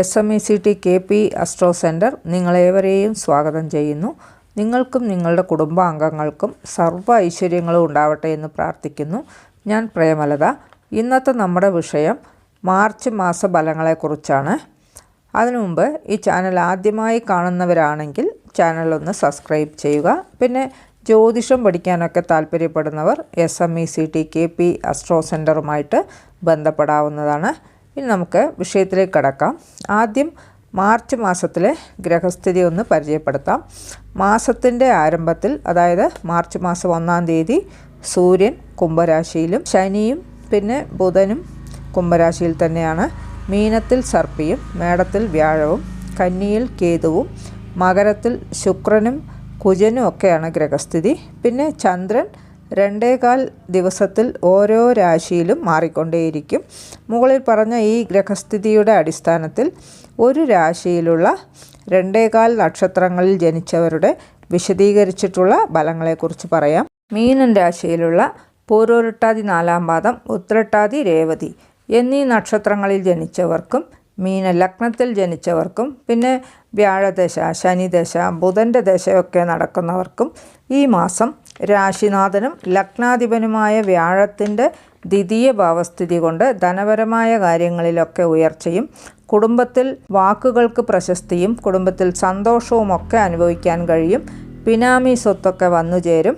S M E C T K P astro center നിങ്ങളേവരെയും സ്വാഗതം ചെയ്യുന്നു. നിങ്ങൾക്കും നിങ്ങളുടെ കുടുംബാംഗങ്ങൾക്കും സർവ ഐശ്വര്യങ്ങളും ഉണ്ടാവട്ടെ എന്ന് പ്രാർത്ഥിക്കുന്നു. ഞാൻ പ്രേമലത. ഇന്നത്തെ നമ്മുടെ വിഷയം മാർച്ച് മാസ ഫലങ്ങളെക്കുറിച്ചാണ്. അതിനു മുമ്പ് ഈ ചാനൽ ആദ്യമായി കാണുന്നവരാണെങ്കിൽ ഒന്ന് സബ്സ്ക്രൈബ് ചെയ്യുക. പിന്നെ ജ്യോതിഷം പഠിക്കാനൊക്കെ താല്പര്യപ്പെടുന്നവർ S M E C T K P astro സെന്ററുമായിട്ട് ബന്ധപ്പെടാവുന്നതാണ്. ഇനി നമുക്ക് വിഷയത്തിലേക്ക് കടക്കാം. ആദ്യം മാർച്ച് മാസത്തിലെ ഗ്രഹസ്ഥിതി ഒന്ന് പരിചയപ്പെടുത്താം. മാസത്തിന്റെ ആരംഭത്തിൽ അതായത് മാർച്ച് മാസം ഒന്നാം തീയതി സൂര്യൻ കുംഭരാശിയിലും ശനിയും പിന്നെ ബുധനും കുംഭരാശിയിൽ തന്നെയാണ്. മീനത്തിൽ സർപ്പിയും മേടത്തിൽ വ്യാഴവും കന്നിയിൽ കേതുവും മകരത്തിൽ ശുക്രനും കുജനും ഒക്കെയാണ് ഗ്രഹസ്ഥിതി. പിന്നെ ചന്ദ്രൻ രണ്ടേകാൽ ദിവസത്തിൽ ഓരോ രാശിയിലും മാറിക്കൊണ്ടേയിരിക്കും. മുകളിൽ പറഞ്ഞ ഈ ഗ്രഹസ്ഥിതിയുടെ അടിസ്ഥാനത്തിൽ ഒരു രാശിയിലുള്ള രണ്ടേകാൽ നക്ഷത്രങ്ങളിൽ ജനിച്ചവരുടെ വിശദീകരിച്ചിട്ടുള്ള ഫലങ്ങളെക്കുറിച്ച് പറയാം. മീനൻ രാശിയിലുള്ള പൂരോരുട്ടാതി നാലാം പാദം ഉത്രട്ടാതി രേവതി എന്നീ നക്ഷത്രങ്ങളിൽ ജനിച്ചവർക്കും മീന ലഗ്നത്തിൽ ജനിച്ചവർക്കും പിന്നെ വ്യാഴദശ ശനിദശ ബുധന്റെ ദശയൊക്കെ നടക്കുന്നവർക്കും ഈ മാസം രാശിനാഥനും ലഗ്നാധിപനുമായ വ്യാഴത്തിന്റെ ദ്വിതീയ ഭാവസ്ഥിതി കൊണ്ട് ധനപരമായ കാര്യങ്ങളിലൊക്കെ ഉയർച്ചയും കുടുംബത്തിൽ വാക്കുകൾക്ക് പ്രശസ്തിയും കുടുംബത്തിൽ സന്തോഷവും ഒക്കെ അനുഭവിക്കാൻ കഴിയും. പിനാമി സ്വത്തൊക്കെ വന്നു ചേരും.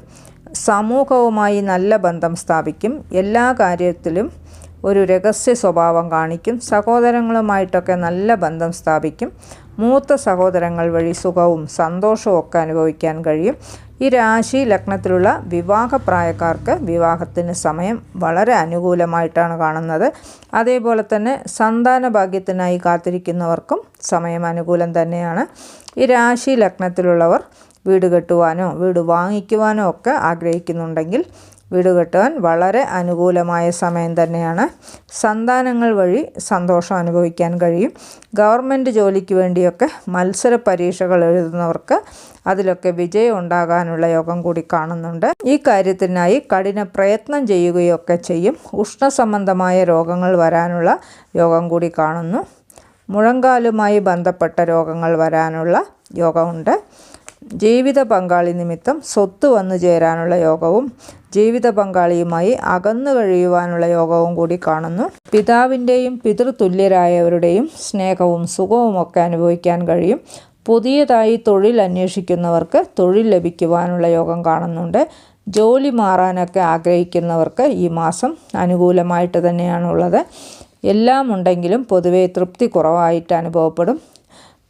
സമൂഹവുമായി നല്ല ബന്ധം സ്ഥാപിക്കും. എല്ലാ കാര്യത്തിലും ഒരു രഹസ്യ സ്വഭാവം കാണിക്കും. സഹോദരങ്ങളുമായിട്ടൊക്കെ നല്ല ബന്ധം സ്ഥാപിക്കും. മൂത്ത സഹോദരങ്ങൾ വഴി സുഖവും സന്തോഷവും ഒക്കെ അനുഭവിക്കാൻ കഴിയും. ഈ രാശി ലഗ്നത്തിലുള്ള വിവാഹപ്രായക്കാർക്ക് വിവാഹത്തിന് സമയം വളരെ അനുകൂലമായിട്ടാണ് കാണുന്നത്. അതേപോലെ തന്നെ സന്താന ഭാഗ്യത്തിനായി കാത്തിരിക്കുന്നവർക്കും സമയം അനുകൂലം തന്നെയാണ്. ഈ രാശി ലഗ്നത്തിലുള്ളവർ വീട് കെട്ടുവാനോ വീട് വാങ്ങിക്കുവാനോ ഒക്കെ ആഗ്രഹിക്കുന്നുണ്ടെങ്കിൽ വീട് കെട്ടുവാൻ വളരെ അനുകൂലമായ സമയം തന്നെയാണ്. സന്താനങ്ങൾ വഴി സന്തോഷം അനുഭവിക്കാൻ കഴിയും. ഗവൺമെന്റ് ജോലിക്ക് വേണ്ടിയൊക്കെ മത്സര പരീക്ഷകൾ എഴുതുന്നവർക്ക് അതിലൊക്കെ വിജയം ഉണ്ടാകാനുള്ള യോഗം കൂടി കാണുന്നുണ്ട്. ഈ കാര്യത്തിനായി കഠിന പ്രയത്നം ചെയ്യുകയൊക്കെ ചെയ്യും. ഉഷ്ണസംബന്ധമായ രോഗങ്ങൾ വരാനുള്ള യോഗം കൂടി കാണുന്നു. മുഴങ്കാലുമായി ബന്ധപ്പെട്ട രോഗങ്ങൾ വരാനുള്ള യോഗമുണ്ട്. ജീവിത പങ്കാളി നിമിത്തം സ്വത്ത് വന്നു ചേരാനുള്ള യോഗവും ജീവിത പങ്കാളിയുമായി അകന്നു കഴിയുവാനുള്ള യോഗവും കൂടി കാണുന്നു. പിതാവിന്റെയും പിതൃതുല്യരായവരുടെയും സ്നേഹവും സുഖവും ഒക്കെ അനുഭവിക്കാൻ കഴിയും. പുതിയതായി തൊഴിൽ അന്വേഷിക്കുന്നവർക്ക് തൊഴിൽ ലഭിക്കുവാനുള്ള യോഗം കാണുന്നുണ്ട്. ജോലി മാറാനൊക്കെ ആഗ്രഹിക്കുന്നവർക്ക് ഈ മാസം അനുകൂലമായിട്ട് തന്നെയാണുള്ളത്. എല്ലാം ഉണ്ടെങ്കിലും പൊതുവെ തൃപ്തി കുറവായിട്ട് അനുഭവപ്പെടും.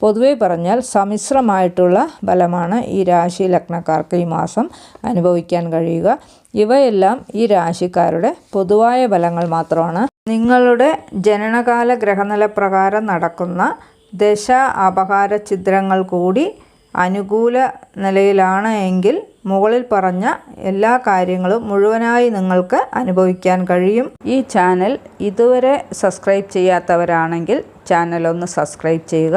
പൊതുവെ പറഞ്ഞാൽ സമ്മിശ്രമായിട്ടുള്ള ബലമാണ് ഈ രാശി ലഗ്നക്കാർക്ക് ഈ മാസം അനുഭവിക്കാൻ കഴിയുക. ഇവയെല്ലാം ഈ രാശിക്കാരുടെ പൊതുവായ ബലങ്ങൾ മാത്രമാണ്. നിങ്ങളുടെ ജനനകാല ഗ്രഹനില പ്രകാരം നടക്കുന്ന ദശ അപകാര ചിത്രങ്ങൾ കൂടി അനുകൂല നിലയിലാണ് എങ്കിൽ മുകളിൽ പറഞ്ഞ എല്ലാ കാര്യങ്ങളും മുഴുവനായി നിങ്ങൾക്ക് അനുഭവിക്കാൻ കഴിയും. ഈ ചാനൽ ഇതുവരെ സബ്സ്ക്രൈബ് ചെയ്യാത്തവരാണെങ്കിൽ ചാനൽ ഒന്ന് സബ്സ്ക്രൈബ് ചെയ്യുക.